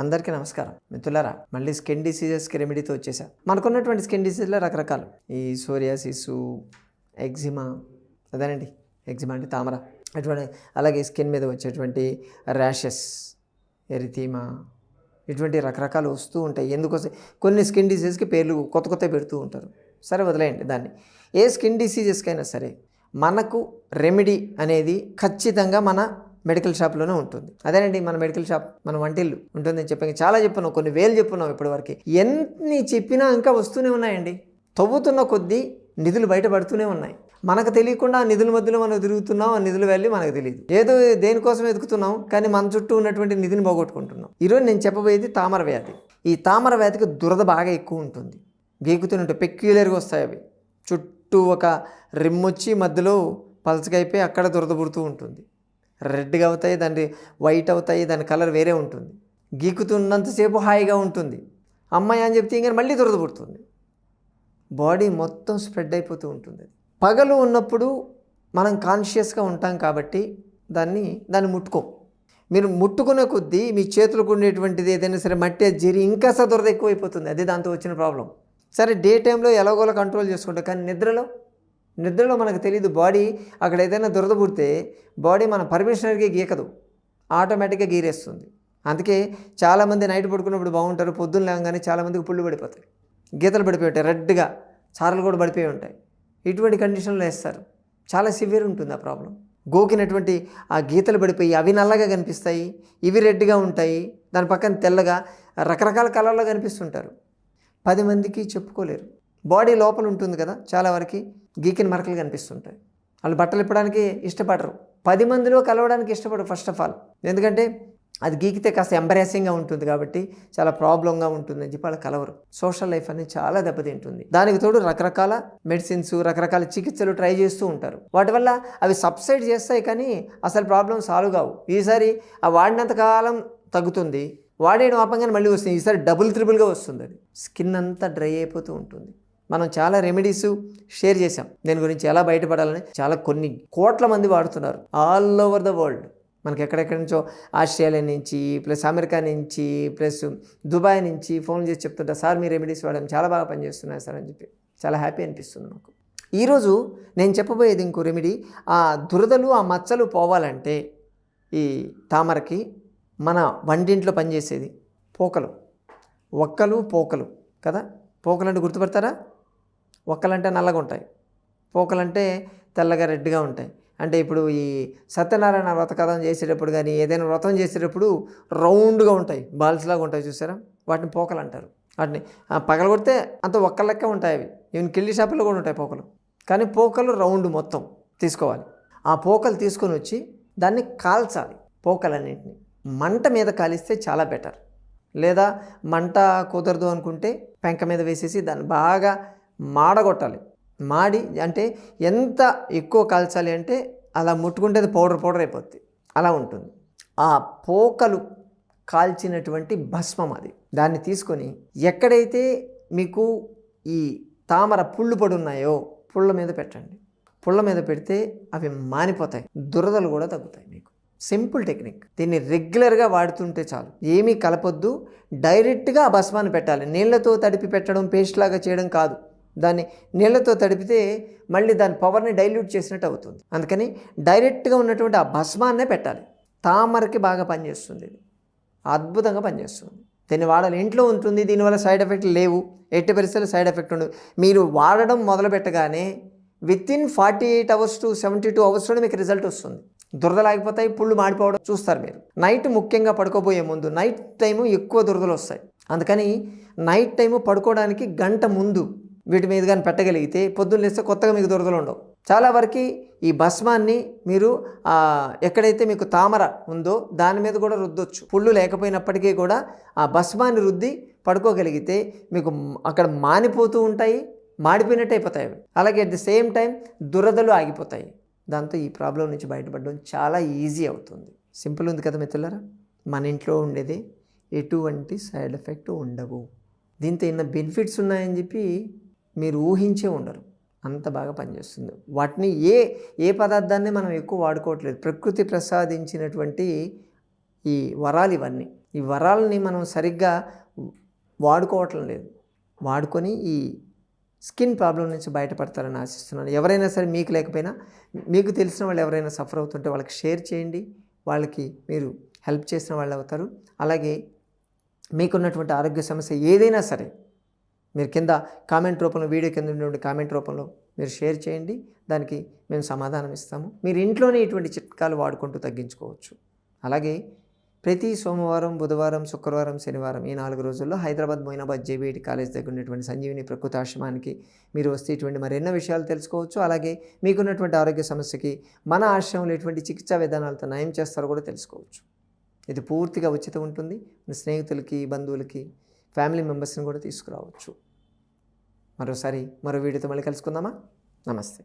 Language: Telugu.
అందరికీ నమస్కారం. మిత్రులారా మళ్ళీ స్కిన్ డిసీజెస్కి రెమెడీతో వచ్చేసా. మనకున్నటువంటి స్కిన్ డిసీజ్లో రకరకాలు. ఈ సోరియాసిస్ ఎగ్జిమా అదేనండి ఎగ్జిమా అంటే తామర. అటువంటి అలాగే స్కిన్ మీద వచ్చేటువంటి ర్యాషెస్ ఎరితీమా ఇటువంటి రకరకాలు వస్తూ ఉంటాయి. ఎందుకోసం? కొన్ని స్కిన్ డిసీజ్కి పేర్లు కొత్త కొత్త పెడుతూ ఉంటారు. సరే వదిలేయండి దాన్ని. ఏ స్కిన్ డిసీజెస్కైనా సరే మనకు రెమెడీ అనేది ఖచ్చితంగా మన మెడికల్ షాప్లోనే ఉంటుంది. అదేనండి మన మెడికల్ షాప్ మన వంటిల్లు ఉంటుందని చెప్పాను చాలా చెప్పున్నాం కొన్ని వేలు చెప్పున్నాం ఇప్పటివరకు. ఎన్ని చెప్పినా ఇంకా వస్తూనే ఉన్నాయండి. తవ్వుతున్న కొద్దీ నిధులు బయటపడుతూనే ఉన్నాయి. మనకు తెలియకుండా నిధుల మధ్యలో మనం తిరుగుతున్నాం ఆ నిధులు వెళ్ళి మనకు తెలియదు ఏదో దేనికోసం వెతుకుతున్నాం కానీ మన చుట్టూ ఉన్నటువంటి నిధిని పోగొట్టుకుంటున్నాం. ఈరోజు నేను చెప్పబోయేది తామర వ్యాధి. ఈ తామర వ్యాధికి దురద బాగా ఎక్కువ ఉంటుంది. గీకుతుంటే పెక్యులర్గా వస్తాయి అవి. చుట్టూ ఒక రిమ్మొచ్చి మధ్యలో పలచకైపోయి అక్కడ దురద పుడుతూ ఉంటుంది. రెడ్గా అవుతాయి దాని వైట్ అవుతాయి దాని కలర్ వేరే ఉంటుంది. గీకుతున్నంతసేపు హాయిగా ఉంటుంది. అమ్మాయి అని చెప్తే ఇంకా మళ్ళీ దురద పుడుతుంది. బాడీ మొత్తం స్ప్రెడ్ అయిపోతూ ఉంటుంది. పగలు ఉన్నప్పుడు మనం కాన్షియస్గా ఉంటాం కాబట్టి దాన్ని దాన్ని ముట్టుకోం. మీరు ముట్టుకునే కొద్దీ మీ చేతులకు ఉండేటువంటిది ఏదైనా సరే మట్టి జరి ఇంకా సదురద ఎక్కువైపోతుంది. అదే దాంతో వచ్చిన ప్రాబ్లం. సరే డే టైంలో ఎలాగోలా కంట్రోల్ చేసుకుంటాం. కానీ నిద్రలో నిద్రలో మనకు తెలియదు బాడీ అక్కడ ఏదైనా దురద పుడితే బాడీ మన పర్మిషనర్కి గీకదు ఆటోమేటిక్గా గీరేస్తుంది. అందుకే చాలామంది నైట్ పడుకున్నప్పుడు బాగుంటారు పొద్దున్న లేవగానే చాలామందికి పుళ్ళు పడిపోతాయి. గీతలు పడిపోయి ఉంటాయి రెడ్గా చారలు కూడా పడిపోయి ఉంటాయి. ఇటువంటి కండిషన్లో వేస్తారు. చాలా సివియర్ ఉంటుంది ఆ ప్రాబ్లం. గోకినటువంటి ఆ గీతలు పడిపోయి అవి నల్లగా కనిపిస్తాయి ఇవి రెడ్గా ఉంటాయి దాని పక్కన తెల్లగా రకరకాల కలర్లో కనిపిస్తుంటారు. పది మందికి చెప్పుకోలేరు. బాడీ లోపల ఉంటుంది కదా చాలా వరకు గీకిన మరకలు కనిపిస్తుంటాయి. వాళ్ళు బట్టలు ఇప్పడానికి ఇష్టపడరు. పది మందిలో కలవడానికి ఇష్టపడరు ఫస్ట్ ఆఫ్ ఆల్ ఎందుకంటే అది గీకితే కాస్త ఎంబరాసింగ్గా ఉంటుంది కాబట్టి చాలా ప్రాబ్లంగా ఉంటుంది అని చెప్పి వాళ్ళు కలవరు. సోషల్ లైఫ్ అనేది చాలా దెబ్బతింటుంది. దానికి తోడు రకరకాల మెడిసిన్స్ రకరకాల చికిత్సలు ట్రై చేస్తూ ఉంటారు. వాటి వల్ల అవి సబ్సైడ్ చేస్తాయి కానీ అసలు ప్రాబ్లం సాల్వ్ కావు. ఈసారి ఆ వాడినంత కాలం తగ్గుతుంది. వాడేయడం ఆపంగానే మళ్ళీ వస్తుంది. ఈసారి డబుల్ త్రిబుల్గా వస్తుంది అది. స్కిన్ అంతా డ్రై అయిపోతూ ఉంటుంది. మనం చాలా రెమెడీస్ షేర్ చేసాం దీని గురించి ఎలా బయటపడాలని చాలా కొన్ని కోట్ల మంది వాడుతున్నారు. ఆల్ ఓవర్ ద వరల్డ్ మనకి ఎక్కడెక్కడి నుంచో ఆస్ట్రేలియా నుంచి ప్లస్ అమెరికా నుంచి ప్లస్ దుబాయ్ నుంచి ఫోన్ చేసి చెప్తుంటా సార్ మీ రెమెడీస్ వాడడం చాలా బాగా పనిచేస్తున్నాయి సార్ అని చెప్పి. చాలా హ్యాపీ అనిపిస్తుంది నాకు ఈరోజు నేను చెప్పబోయేది ఇంకో రెమెడీ ఆ దురదలు ఆ మచ్చలు పోవాలంటే ఈ తామరకి మన వంటింట్లో పనిచేసేది పోకలు. ఒక్కలు పోకలు కదా? పోకలు అంటే గుర్తుపడతారా? ఒక్కలంటే నల్లగా ఉంటాయి పోకలంటే తెల్లగా రెడ్గా ఉంటాయి. అంటే ఇప్పుడు ఈ సత్యనారాయణ వ్రత కథం చేసేటప్పుడు కానీ ఏదైనా వ్రతం చేసేటప్పుడు రౌండ్గా ఉంటాయి బాల్స్ లాగా ఉంటాయి చూసారా? వాటిని పోకలు అంటారు. వాటిని పగలగొడితే అంత ఒక్క లెక్క ఉంటాయి అవి. ఈవెన్ కిల్లి షాపులో కూడా ఉంటాయి పోకలు. కానీ పోకలు రౌండ్ మొత్తం తీసుకోవాలి. ఆ పోకలు తీసుకొని వచ్చి దాన్ని కాల్చాలి పోకలన్నింటినీ. మంట మీద కాలిస్తే చాలా బెటర్. లేదా మంట కుదరదు అనుకుంటే పెంక మీద వేసేసి దాన్ని బాగా మాడగొట్టాలి. మాడి అంటే ఎంత ఎక్కువ కాల్చాలి అంటే అలా ముట్టుకుంటే పౌడర్ పౌడర్ అయిపోద్ది. అలా ఉంటుంది. ఆ పోకలు కాల్చినటువంటి భస్మం అది. దాన్ని తీసుకొని ఎక్కడైతే మీకు ఈ తామర పుళ్ళు పడి ఉన్నాయో పుళ్ళ మీద పెట్టండి. పుళ్ళ మీద పెడితే అవి మానిపోతాయి. దురదలు కూడా తగ్గుతాయి మీకు. Simple technique. దీన్ని రెగ్యులర్గా వాడుతుంటే చాలు. ఏమీ కలపొద్దు. డైరెక్ట్గా ఆ భస్మాన్ని పెట్టాలి. నీళ్ళతో తడిపి పెట్టడం పేస్ట్ లాగా చేయడం కాదు. దాన్ని నీళ్ళతో తడిపితే మళ్ళీ దాని పవర్ని డైల్యూట్ చేసినట్టు అవుతుంది. అందుకని డైరెక్ట్గా ఉన్నటువంటి ఆ భస్మాన్నే పెట్టాలి. తామరకి బాగా పనిచేస్తుంది ఇది. అద్భుతంగా పనిచేస్తుంది. దీన్ని వాడాలి. ఇంట్లో ఉంటుంది. దీనివల్ల సైడ్ ఎఫెక్ట్ లేవు. ఎట్టి పరిస్థితుల్లో సైడ్ ఎఫెక్ట్ ఉండదు. మీరు వాడడం మొదలు పెట్టగానే with in forty eight hours to seventy two అవర్స్లో మీకు రిజల్ట్ వస్తుంది. దురదలాగిపోతాయి పుళ్ళు మాడిపోవడం చూస్తారు మీరు. నైట్ ముఖ్యంగా పడుకోబోయే ముందు నైట్ టైము ఎక్కువ దురదలు వస్తాయి. అందుకని నైట్ టైము పడుకోవడానికి గంట ముందు వీటి మీద కానీ పెట్టగలిగితే పొద్దున్న లేస్తే కొత్తగా మీకు దురదలు ఉండవు. చాలా వరకు ఈ భస్మాన్ని మీరు ఎక్కడైతే మీకు తామర ఉందో దాని మీద కూడా రుద్దొచ్చు. పుళ్ళు లేకపోయినప్పటికీ కూడా ఆ భస్మాన్ని రుద్ది పడుకోగలిగితే మీకు అక్కడ మానిపోతూ ఉంటాయి మాడిపోయినట్టు అయిపోతాయి అవి. అలాగే అట్ ది సేమ్ టైం దురదలు ఆగిపోతాయి. దాంతో ఈ ప్రాబ్లం నుంచి బయటపడడం చాలా ఈజీ అవుతుంది. సింపుల్ ఉంది కదా మిత్రులారా? మన ఇంట్లో ఉండేది ఎటువంటి సైడ్ ఎఫెక్ట్ ఉండవు. దీంతో ఎన్నో బెనిఫిట్స్ ఉన్నాయని చెప్పి మీరు ఊహించే ఉండరు. అంత బాగా పనిచేస్తుంది. వాటిని ఏ ఏ పదార్థాన్ని మనం ఎక్కువ వాడుకోవట్లేదు. ప్రకృతి ప్రసాదించినటువంటి ఈ వరాలు ఇవన్నీ. ఈ వరాలని మనం సరిగ్గా వాడుకోవటం లేదు. వాడుకొని ఈ స్కిన్ ప్రాబ్లం నుంచి బయటపడతారని ఆశిస్తున్నాను. ఎవరైనా సరే మీకు లేకపోయినా మీకు తెలిసిన వాళ్ళు ఎవరైనా సఫర్ అవుతుంటే వాళ్ళకి షేర్ చేయండి. వాళ్ళకి మీరు హెల్ప్ చేసిన వాళ్ళు అవుతారు. అలాగే మీకున్నటువంటి ఆరోగ్య సమస్య ఏదైనా సరే మీరు కింద కామెంట్ రూపంలో వీడియో కింద ఉన్నటువంటి కామెంట్ రూపంలో మీరు షేర్ చేయండి. దానికి మేము సమాధానం ఇస్తాము. మీరు ఇంట్లోనే ఇటువంటి చిట్కాలు వాడుకుంటూ తగ్గించుకోవచ్చు. అలాగే ప్రతి సోమవారం బుధవారం శుక్రవారం శనివారం ఈ నాలుగు రోజుల్లో హైదరాబాద్ మొయినాబాద్ జేబీఐటి కాలేజ్ దగ్గర ఉన్నటువంటి సంజీవిని ప్రకృతి ఆశ్రమానికి మీరు వస్తే ఇటువంటి మరెన్నో విషయాలు తెలుసుకోవచ్చు. అలాగే మీకున్నటువంటి ఆరోగ్య సమస్యకి మన ఆశ్రమంలో ఎటువంటి చికిత్సా విధానాలతో నయం చేస్తారో కూడా తెలుసుకోవచ్చు. ఇది పూర్తిగా ఉచితం ఉంటుంది. మీ స్నేహితులకి బంధువులకి ఫ్యామిలీ మెంబర్స్ని కూడా తీసుకురావచ్చు. మరోసారి మరో వీడియోతో మళ్ళీ కలుసుకుందామా? నమస్తే.